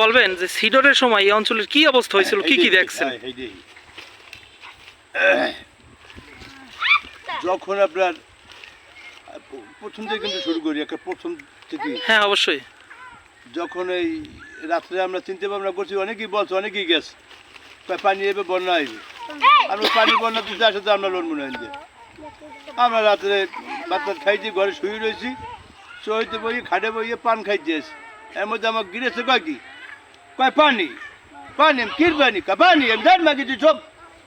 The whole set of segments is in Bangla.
বলবেন যে সিডরের সময় এই অঞ্চলের কি অবস্থা হয়েছিল? কি কি দেখছেন। যখন আপনার প্রথম থেকে কিন্তু শুরু করি একটা প্রথম থেকে। হ্যাঁ অবশ্যই। যখন এই রাত্রে আমরা চিন্তা ভাবনা করছি অনেকেই বলছে অনেকেই গেছে। পানি এবে বন্যা আইবে আমরা পানি বন্যা দিতে আসে তো আমরা লোন মনে হয় আমরা রাত্রে বাচ্চা খাইছি ঘরে শুয়ে রয়েছি। চইতে বই খাটে বইয়ে পান এসে। এর মধ্যে আমার গিরেছে কয় কি? কয় পানি পানি আমি কির পানি কয় পানি আমি জান মাগি তুই সব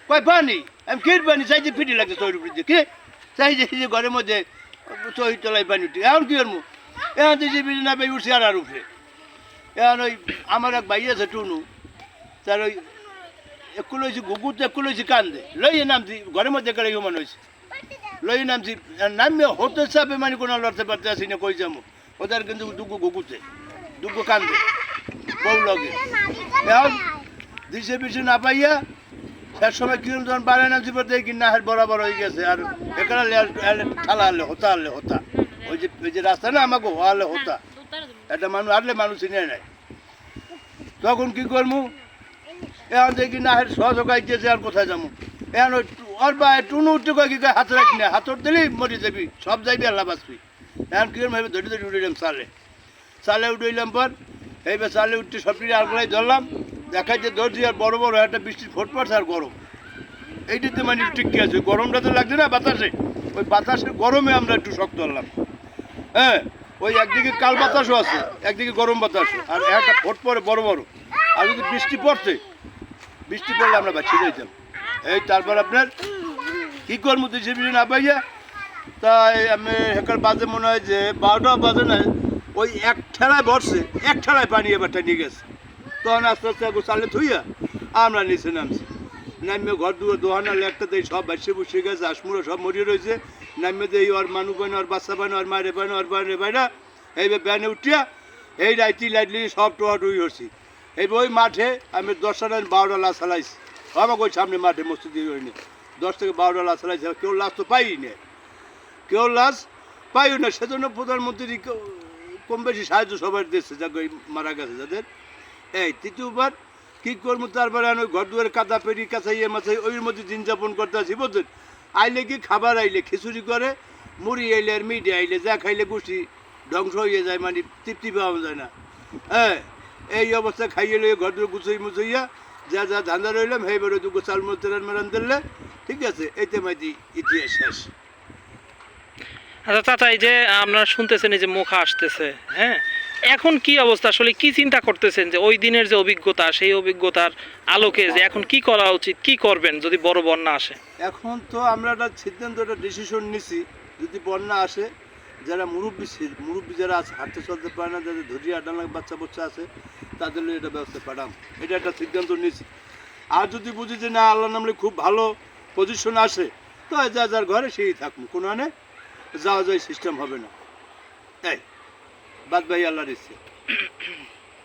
কয় পানি আমি কির পানি চাইছি ফিটি লাগছে চৈর উপরে দিয়ে কে চাইছে যে ঘরের মধ্যে চই তলায় পানি উঠি এখন কি করব এখন দিয়েছি বিড়ি না পেয়ে উঠছি আর আর উপরে এখন ওই আমার এক ভাই আছে টুনু তার ওই একটু লইছি গুগুতে একটু লইছি কান্দে লইয়ে নামছি ঘরের মধ্যে গেলে মনে হয়েছে লইয়ে নামছি নামে হতে চাপে মানে কোনো লড়তে পারতে আসি না কই যাব ওদের কিন্তু দুগু গুগুতে দুগু কান্দে বউ লগে দিছে পিছু না পাইয়া সে সময় কিরম যখন বাড়ে নামছি পর দেখি না হার বরাবর হয়ে গেছে। আর এখানে ঠালা আনলে হতা আনলে হতা। ওই যে ওই যে রাস্তা না, আমাকে হওয়ালে হতা। একটা মানুষ আনলে মানুষ চিনে নাই তখন কি করব এখন দেখি না হের সহজ গাইতেছে আর কোথায় যাব এখন ওই ওর বা টুনু উঠতে কয় কি হাত রাখি না হাতর দিলেই মরে যাবি, সব যাইবি, আল্লাহ বাঁচবি। এখন কি করব ধরে ধরে উঠলাম সালে সালে উঠলাম পর এইবার সালে উঠতে সবটি আলগুলাই ধরলাম, দেখাই যে ধরছি আর বড় বড়, একটা বৃষ্টির ফোট পড়ছে আর গরম। এইটাতে মানে ঠিক আছে? গরমটা তো লাগছে না বাতাসে? ওই বাতাসের গরমে আমরা একটু শক্ত হলাম। হ্যাঁ ওই একদিকে কাল বাতাসও আছে, একদিকে গরম বাতাসও আর একটা ফোট পরে বড় বড়। আর যদি বৃষ্টি পড়ছে, বৃষ্টি পড়লে আমরা বাঁচিয়ে যাইতাম। এই তারপর আপনার কি করব দেশে না পাইয়া? তাই আমি হেকার বাজে মনে হয় যে বারোটা বাজে না ওই এক ঠেলায় বসছে, এক ঠেলায় পানি এবারটা নিয়ে গেছে। তখন আস্তে আস্তে একটু চালে থুইয়া আমরা নিচে নামছি। নামে ঘর দুয়ার, দোহানা দেয় সব বাসে বসে গেছে আসমুড়ো সব মরিয়ে রয়েছে। নামে দেই ওর মানু পাইন ওর বাচ্চা পাইন ওর মায়ের পাইন ওর বাইরে পাইনা এইবার ব্যানে উঠিয়া এই রাইতি লাইটলি সব টোয়া টুই হচ্ছি এই ওই মাঠে আমি দশটা না বারোটা লাশ চালাইছি আমাকে ওই সামনে মাঠে মসজিদ হয়নি দশ থেকে বারোটা লাশ চালাইছি কেউ লাশ তো পাই না। কেউ লাশ পাইও না, সেজন্য প্রধানমন্ত্রী কম বেশি সাহায্য সবাই দিচ্ছে, যা মারা গেছে যাদের। এই, তৃতীয়বার কি করব? তারপরে আমি ঘর দুয়ারে কাদা পেরি কাছাইয়ে মাছাই ওই মধ্যে দিন যাপন করতে আছি বুঝছেন আইলে কি খাবার আইলে, খিচুড়ি করে, মুড়ি আইলে আর মিডি আইলে, যা খাইলে গুছি ধ্বংস হয়ে যায় মানে তৃপ্তি পাওয়া যায় না। হ্যাঁ এই অবস্থা খাইয়ে লইয়ে ঘর দুয়ারে গুছাই মুছাইয়া যা যা ধান্দা রইলাম হেই বেরো দুগো চাল মতেরান মেরান দিলে, ঠিক আছে, এইতে মাইদি ইতিহাস শেষ। আচ্ছা চাচা, এই যে আপনারা শুনতেছেন, এই যে আসতেছে হ্যাঁ? এখন কি অবস্থা? আসলে কি চিন্তা করতেছেন যে ওই দিনের যে অভিজ্ঞতা, সেই অভিজ্ঞতার আলোকে যে এখন কি করা উচিত, কি করবেন যদি বড় বন্যা আসে? এখন তো আমরা একটা সিদ্ধান্ত একটা ডিসিশন নিছি, যদি বন্যা আসে, যারা মুরব্বী মুরব্বী যারা আছে, হাঁটতে চলতে পারে না, যাদের আটানা বাচ্চা বাচ্চা আছে, তাদের এটা ব্যবস্থা পাঠাম। এটা একটা সিদ্ধান্ত নিছি। আর যদি বুঝি যে না আল্লাহ নামলে খুব ভালো পজিশন আসে, তো যা যার ঘরে সেই থাকব কোনো আনে যাওয়া যায় সিস্টেম হবে না। তাই বাদ ভাই আল্লাহর ইচ্ছে।